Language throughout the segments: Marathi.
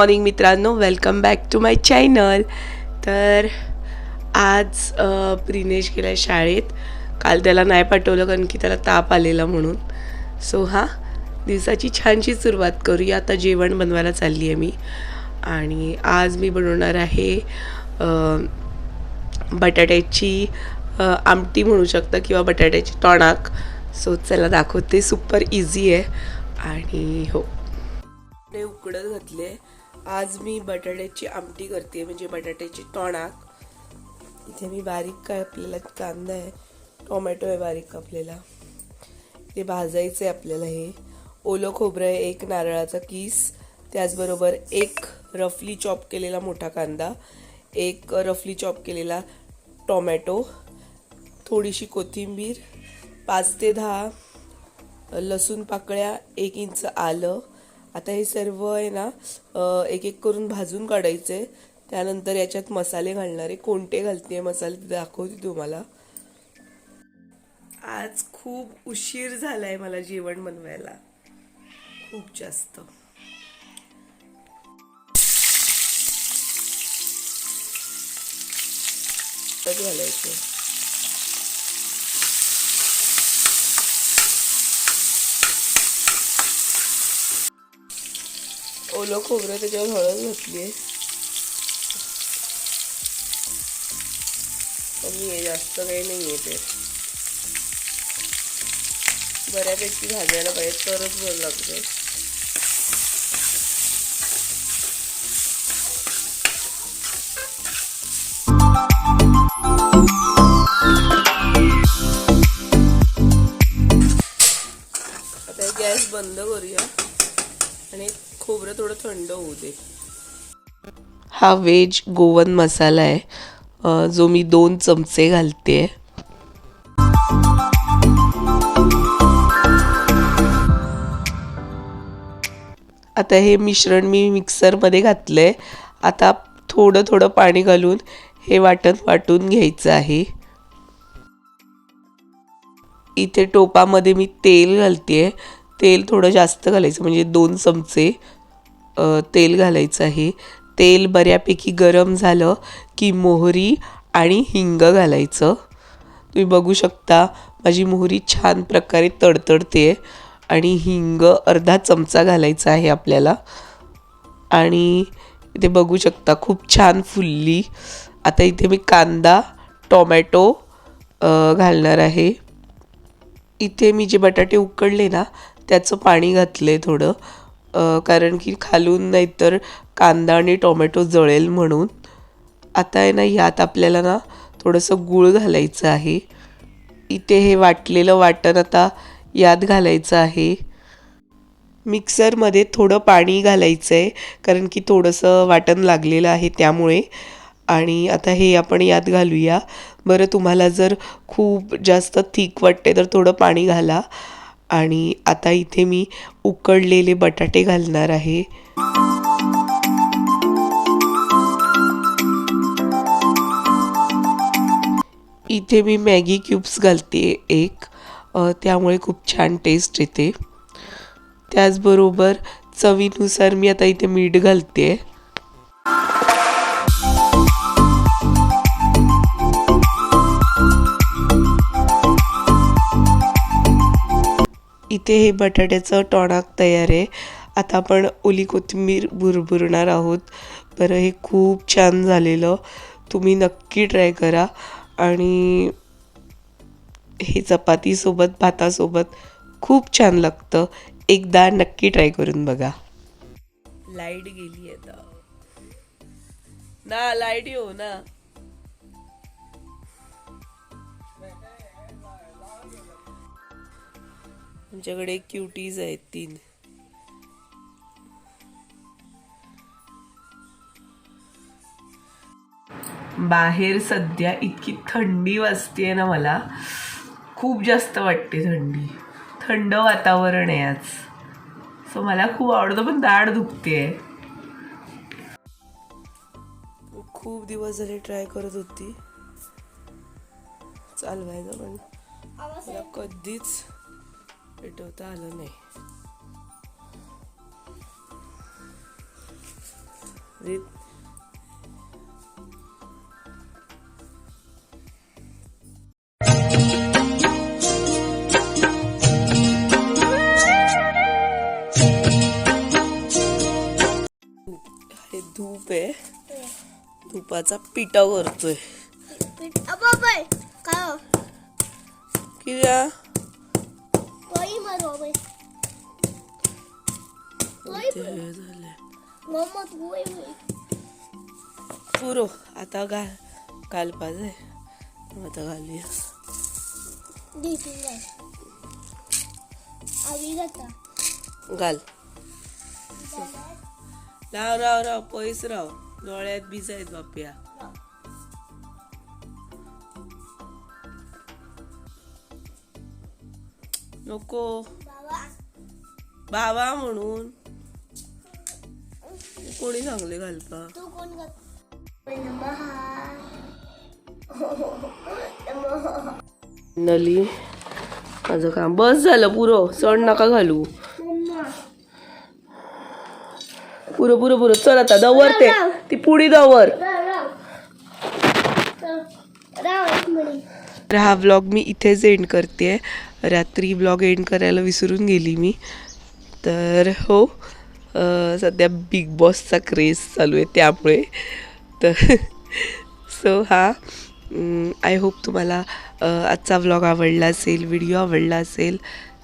मॉर्निंग मित्रांनो. Welcome back to my channel तर आज प्रिनेश गेला शाळेत. काल त्याला नाही पाठवलं कारण की त्याला ताप आलेला म्हणून. सो हां दिवसाची छानशी सुरुवात करूया. आता जेवण बनवायला चालली आहे मी. आणि आज मी बनवणार आहे बटाट्याची आमटी म्हणू शकता किंवा बटाट्याची टोणाक. सो चला दाखवते. सुपर इझी आहे. आणि हो. ते उकडत घातले. आज मी बटाट्याची आमटी करते म्हणजे बटाट्याची टोणाक. इथे मी बारीक कापलेला कांदा आहे टोमॅटो आहे बारीक कापलेला. ते भाजायचं आहे आपल्याला हे. ओलं खोबरं आहे एक नारळाचा किस त्याचबरोबर एक रफली चॉप केलेला मोठा कांदा एक रफली चॉप केलेला टोमॅटो थोडीशी कोथिंबीर पाच ते दहा लसूण पाकळ्या एक इंच आलं आता हे सर्व आहे ना एक एक करून भाजून काढायचे. त्यानंतर याच्यात मसाले घालणारे. कोणते घालते मसाले दाखवते तुम्हाला. आज खूप उशीर झालाय मला जेवण बनवायला. खूप जास्त. घालायचं? ओलं खोबरं त्याच्यावर हळद घातली आहे कमी आहे जास्त काही नाही आहे ते. बऱ्यापैकी भाजायला पाहिजे तरच बरं लागतं आता गॅस बंद करूया. आणि खोबरं थोडं थंड होऊ दे. हा व्हेज गोवन मसाला आहे. जो मी दोन चमचे घालते. आहे आता हे मिश्रण मी मिक्सरमध्ये घातलं आहे आता थोडं थोडं पाणी घालून हे वाटण वाटून घ्यायचं आहे. इथे टोपामध्ये मी तेल घालते तेल थोडं जास्त घालायचं म्हणजे दोन चमचे तेल घालायचं आहे. तेल बऱ्यापैकी गरम झालं की मोहरी आणि हिंग घालायचं. तुम्ही बघू शकता माझी मोहरी छान प्रकारे तडतडते आणि हिंग अर्धा चमचा घालायचा आहे आपल्याला. आणि इथे बघू शकता खूप छान फुलली. आता इथे मी कांदा टोमॅटो घालणार आहे. इथे मी जे बटाटे उकडले ना त्याचं पाणी घातलं आहे थोडं कारण की खालून नाहीतर कांदा आणि टोमॅटो जळेल म्हणून. आता आहे ना यात आपल्याला ना थोडंसं गूळ घालायचं आहे. इथे हे वाटलेलं वाटण आता यात घालायचं आहे. मिक्सरमध्ये थोडं पाणी घालायचं आहे कारण की थोडंसं वाटण लागलेलं आहे त्यामुळे. आणि आता हे आपण यात घालूया. बरं तुम्हाला जर खूप जास्त थिक वाटते तर थोडं पाणी घाला. आणि आता इथे मी उकडलेले बटाटे घालणार आहे. इथे मी मॅगी क्यूब्स घालते एक. त्यामुळे खूप छान टेस्ट येते. त्याचबरोबर चवीनुसार मी आता इथे मीठ घालते. इथे हे बटाट्याचं टोणाक तयार आहे. आता आपण ओली कोथिंबीर भुरभुरणार आहोत. बरं हे खूप छान झालेलं. तुम्ही नक्की ट्राय करा. आणि हे चपातीसोबत भातासोबत खूप छान लागतं. एकदा नक्की ट्राय करून बघा. लाइट गेली आता. ना लाइट येऊ ना. आमच्याकडे क्युटीज आहेत तीन. बाहेर सध्या इतकी थंडी वाजते ना मला. खूप जास्त वाटते थंडी. थंड वातावरण आहे आज. सो मला खूप आवडतं पण दाढ दुखते खूप दिवस झाले ट्राय करत होती. चालवायचं पण मला कधीच पेटवता आलं नाही. हे धूप आहे. धुपाचा पिठा करतोय बाय काय तोही झालंय मम्मा तोही पुरो आता घाल घालपाच आहे आता घालूया घाल राव राव राव पैस राव डोळ्यात बीज आहेत बाप्या नको. बाबा. बाबा म्हणून. कोणी सांगले घालपा तू कोण कर नली माझं काम. बस झालं पुरो. सण नका घालू. मम्मा पुरं पुरं पुरं. चल आता दवर ते. ती पुडी दवर. राव राव. राव एक मिनिट. तर हा व्लॉग मी इथेच एंड करते आहे रात्री व्लॉग एंड करायला विसरून गेली मी. तर हो सध्या बिग बॉसचा क्रेज चालू आहे त्यामुळे. तर सो हा आय होप तुम्हाला आजचा व्लॉग आवडला असेल व्हिडिओ आवडला असेल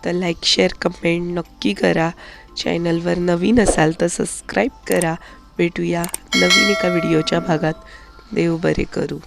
तर लाईक शेअर कमेंट नक्की करा. चॅनलवर नवीन असाल तर सबस्क्राईब करा. भेटूया नवीन एका व्हिडिओच्या भागात. देव बरे करू.